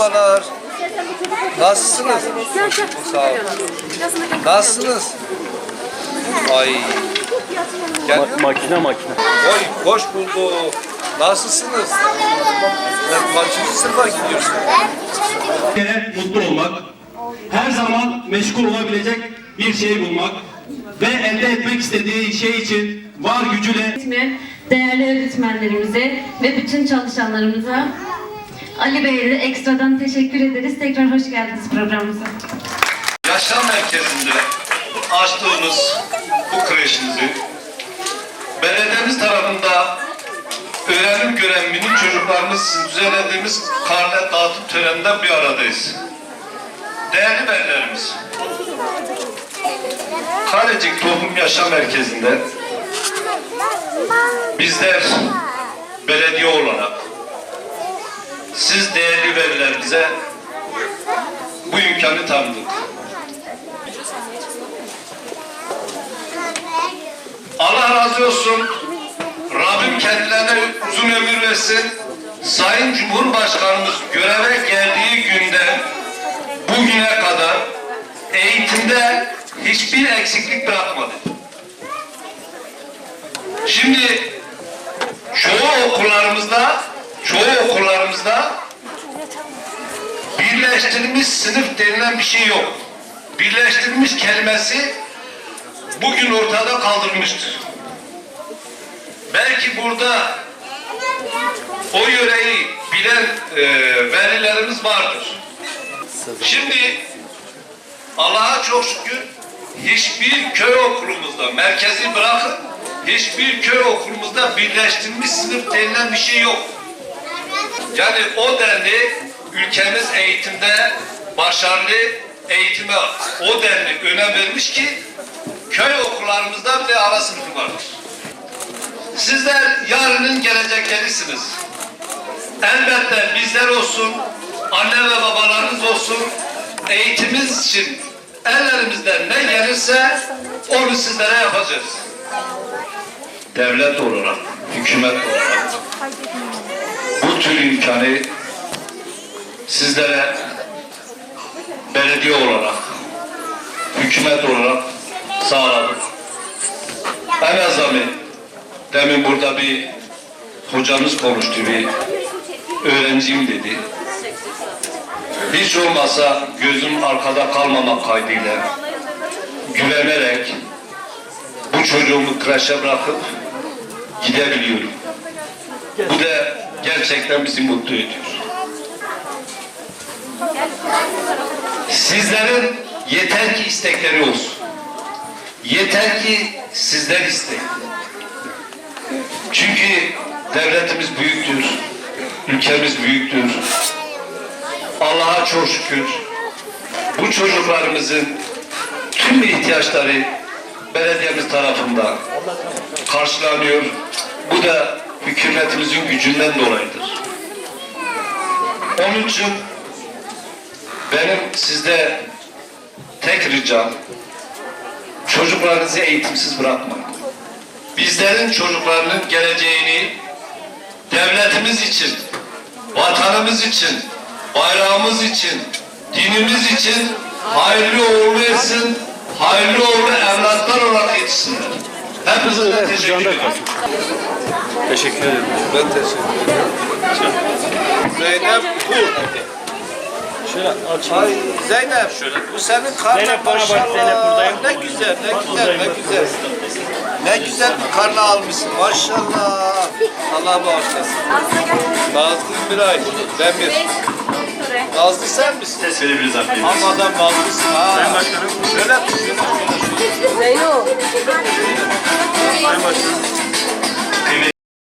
Merhabalar. Nasılsınız? Sağ olun. Nasılsınız? Ay. Gel. Ma- makine makine. Oy, hoş bulduk. Nasılsınız? Ben kaçıncı sınıfa gidiyorsun? kere mutlu olmak, her zaman meşgul olabilecek bir şey bulmak ve elde etmek istediği şey için var gücüyle öğretmen, değerli öğretmenlerimize ve bütün çalışanlarımıza Ali Bey'e ekstradan teşekkür ederiz. Tekrar hoş geldiniz programımıza. Yaşam merkezinde açtığımız bu kreşimizi belediyemiz tarafında öğrenim görevini çocuklarımız için düzenlediğimiz karne dağıtım töreninde bir aradayız. Değerli velilerimiz, Kalecik Toplum Yaşam Merkezi'nde bizler belediye olarak siz değerli velilerimize bu imkanı tanıdık. Allah razı olsun. Rabbim kendilerine uzun ömür versin. Sayın Cumhurbaşkanımız göreve geldiği günden bugüne kadar eğitimde hiçbir eksiklik bırakmadı. Şimdi çoğu okullarımızda çoğu okullarımızda birleştirilmiş sınıf denilen bir şey yok. Birleştirilmiş kelimesi bugün ortada kaldırılmıştır. Belki burada o yöreyi bilen e, velilerimiz vardır. Şimdi Allah'a çok şükür hiçbir köy okulumuzda, merkezi bırakın, hiçbir köy okulumuzda birleştirilmiş sınıf denilen bir şey yok. Yani o denli ülkemiz eğitimde başarılı eğitime o denli önem vermiş ki köy okullarımızda bile ara sınıfı vardır. Sizler yarının geleceklerisiniz. Elbette bizler olsun, anne ve babalarınız olsun, eğitimimiz için ellerimizden ne gelirse onu sizlere yapacağız. Devlet olarak, hükümet olarak bu tür imkanı sizlere belediye olarak, hükümet olarak sağladık. En azami demin burada bir hocamız konuştu, bir öğrencim dedi. Hiç olmasa gözüm arkada kalmamak kaydıyla güvenerek bu çocuğumu kreşe bırakıp gidebiliyorum. Bu da gerçekten bizi mutlu ediyor. Sizlerin yeter ki istekleri olsun. Yeter ki sizler isteyin. Çünkü devletimiz büyüktür, ülkemiz büyüktür. Allah'a çok şükür bu çocuklarımızın tüm ihtiyaçları belediyemiz tarafından karşılanıyor. Bu da hükümetimizin gücünden dolayıdır. Onun için benim sizde tek ricam çocuklarınızı eğitimsiz bırakmayın. Bizlerin çocuklarının geleceğini devletimiz için, vatanımız için, bayrağımız için, dinimiz için hayırlı uğurlu etsin, hayırlı uğurlu evlatlar olarak yetişsinler. Hepinize teşekkür ederim. Teşekkür ederim. Ben teşekkür ederim. Zeynep bu. Şöyle açayım. Ay Zeynep, bu senin karnın Zeynep bana bak, maşallah. Zeynep buradayım. Ne güzel, ne güzel, ne güzel. Ne güzel bir karnı almışsın maşallah. Allah bağışlasın. Nazlı bir ay, Demir. Nazlı sen misin? Verebiliriz efendim. Hamadan Nazlı'sın ha. Sayın Başkanım. Şöyle tut, şöyle, şöyle. Sayın Başkanım.